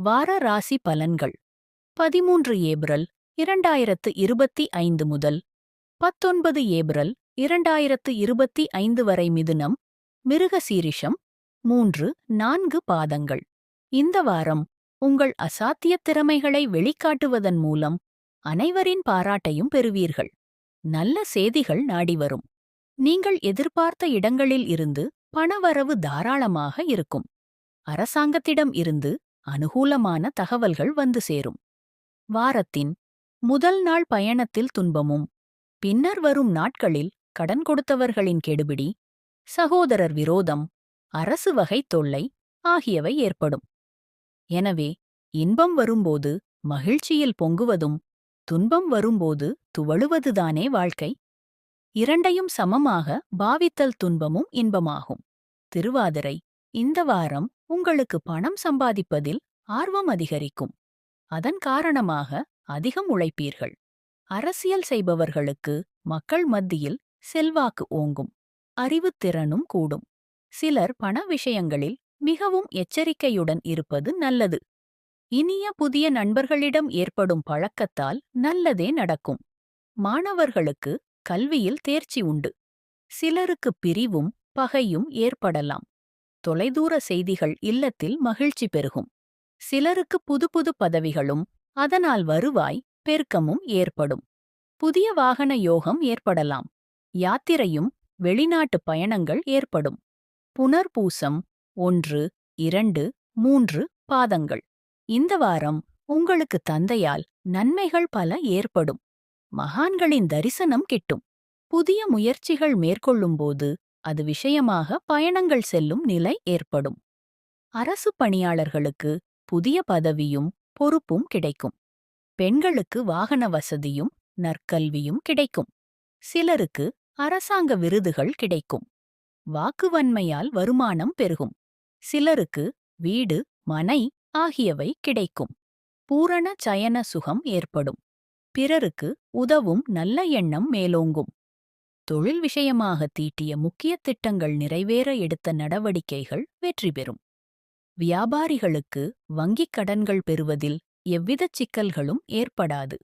வார ராசி பலன்கள். பதிமூன்று ஏப்ரல் இரண்டாயிரத்து இருபத்தி ஐந்து முதல். பத்தொன்பது ஏப்ரல் இரண்டாயிரத்து இருபத்தி ஐந்து வரை மிதுனம். மிருகசீரிஷம். மூன்று நான்கு பாதங்கள். இந்த வாரம் உங்கள் அசாத்திய திறமைகளை வெளிக்காட்டுவதன் மூலம் அனைவரின் பாராட்டையும் பெறுவீர்கள். நல்ல செய்திகள் நாடி வரும். நீங்கள் எதிர்பார்த்த இடங்களில் இருந்து பணவரவு தாராளமாக இருக்கும். அரசாங்கத்திடம் இருந்து அனுகூலமான தகவல்கள் வந்து சேரும். வாரத்தின் முதல் நாள் பயணத்தில் துன்பமும் பின்னர் வரும் நாட்களில் கடன் கொடுத்தவர்களின் கெடுபிடி சகோதரர் விரோதம் அரசு வகை தொல்லை ஆகியவை ஏற்படும். எனவே இன்பம் வரும்போது மகிழ்ச்சியில் பொங்குவதும் துன்பம் வரும்போது துவழுவதுதானே வாழ்க்கை. இரண்டையும் சமமாக பாவித்தல் துன்பமும் இன்பமாகும். திருவாதிரை இந்த வாரம் உங்களுக்கு பணம் சம்பாதிப்பதில் ஆர்வம் அதிகரிக்கும். அதன் காரணமாக அதிகம் உழைப்பீர்கள். அரசியல் செய்பவர்களுக்கு மக்கள் மத்தியில் செல்வாக்கு ஓங்கும். அறிவுத்திறனும் கூடும். சிலர் பண விஷயங்களில் மிகவும் எச்சரிக்கையுடன் இருப்பது நல்லது. இனிய புதிய நண்பர்களிடம் ஏற்படும் பழக்கத்தால் நல்லதே நடக்கும். மாணவர்களுக்கு கல்வியில் தேர்ச்சி உண்டு. சிலருக்கு பிரிவும் பகையும் ஏற்படலாம். தொலைதூர செய்திகள் இல்லத்தில் மகிழ்ச்சி பெருகும். சிலருக்கு புது புது பதவிகளும் அதனால் வருவாய் பெருக்கமும் ஏற்படும். புதிய வாகன யோகம் ஏற்படலாம். யாத்திரையும் வெளிநாட்டு பயணங்கள் ஏற்படும். புனர்பூசம் ஒன்று இரண்டு மூன்று பாதங்கள். இந்த வாரம் உங்களுக்கு தந்தையால் நன்மைகள் பல ஏற்படும். மகான்களின் தரிசனம் கிட்டும். புதிய முயற்சிகள் மேற்கொள்ளும்போது அது விஷயமாக பயணங்கள் செல்லும் நிலை ஏற்படும். அரசு பணியாளர்களுக்கு புதிய பதவியும் பொறுப்பும் கிடைக்கும். பெண்களுக்கு வாகன வசதியும் நற்கல்வியும் கிடைக்கும். சிலருக்கு அரசாங்க விருதுகள் கிடைக்கும். வாக்குவன்மையால் வருமானம் பெருகும். சிலருக்கு வீடு மனை ஆகியவை கிடைக்கும். பூரண சயன சுகம் ஏற்படும். பிறருக்கு உதவும் நல்ல எண்ணம் மேலோங்கும். தொழில் விஷயமாக தீட்டிய முக்கிய திட்டங்கள் நிறைவேற எடுத்த நடவடிக்கைகள் வெற்றி பெறும். வியாபாரிகளுக்கு வங்கிக் கடன்கள் பெறுவதில் எவ்விதச் சிக்கல்களும் ஏற்படாது.